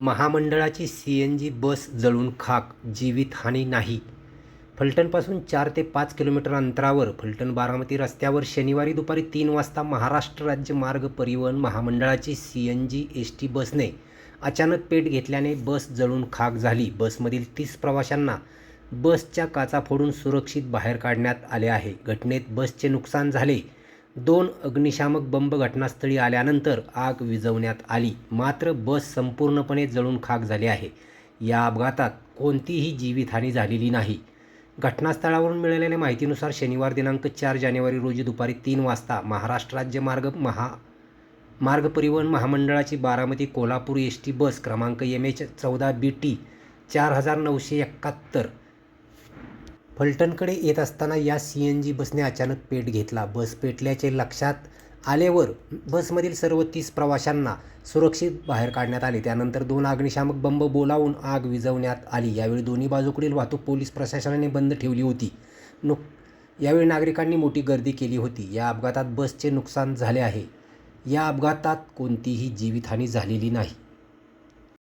महामंडळाची C N जी बस जळून खाक जीवितहानी नाही. फलटणपासून चार ते पाच किलोमीटर अंतरावर फलटण बारामती रस्त्यावर शनिवारी दुपारी तीन वाजता महाराष्ट्र राज्य मार्ग परिवहन महामंडळाची C N G S T बसने अचानक पेट घेतल्याने बस जळून खाक झाली. बसमधील तीस प्रवाशांना बसच्या काचा फोडून सुरक्षित बाहेर काढण्यात आले आहे. घटनेत बसचे नुकसान झाले. दोन अग्निशामक बंब घटनास्थळी आल्यानंतर आग विझवण्यात आली. मात्र बस संपूर्णपणे जळून खाक झाली आहे. या अपघातात कोणतीही जीवितहानी झालेली नाही. घटनास्थळावरून मिळालेल्या माहितीनुसार शनिवार दिनांक चार जानेवारी रोजी दुपारी तीन वाजता महाराष्ट्र राज्य मार्ग महा मार्ग परिवहन महामंडळाची Baramati Kolhapur S T bus क्रमांक एम एच चौदा बी टी चार हजार नऊशे एकाहत्तर फलटणकडे येत असताना या सी एन जी बसने अचानक पेट घेतला. बस पेटल्याचे लक्षात आल्यावर बसमधील सर्व तीस प्रवाशांना सुरक्षित बाहेर काढण्यात आले. त्यानंतर दोन अग्निशामक बंब बोलावून आग विझवण्यात आली. यावेळी दोन्ही बाजूकडील वाहतूक पोलीस प्रशासनाने बंद ठेवली होती. नुक यावेळी नागरिकांनी मोठी गर्दी केली होती. या अपघातात बसचे नुकसान झाले आहे. या अपघातात कोणतीही जीवितहानी झालेली नाही.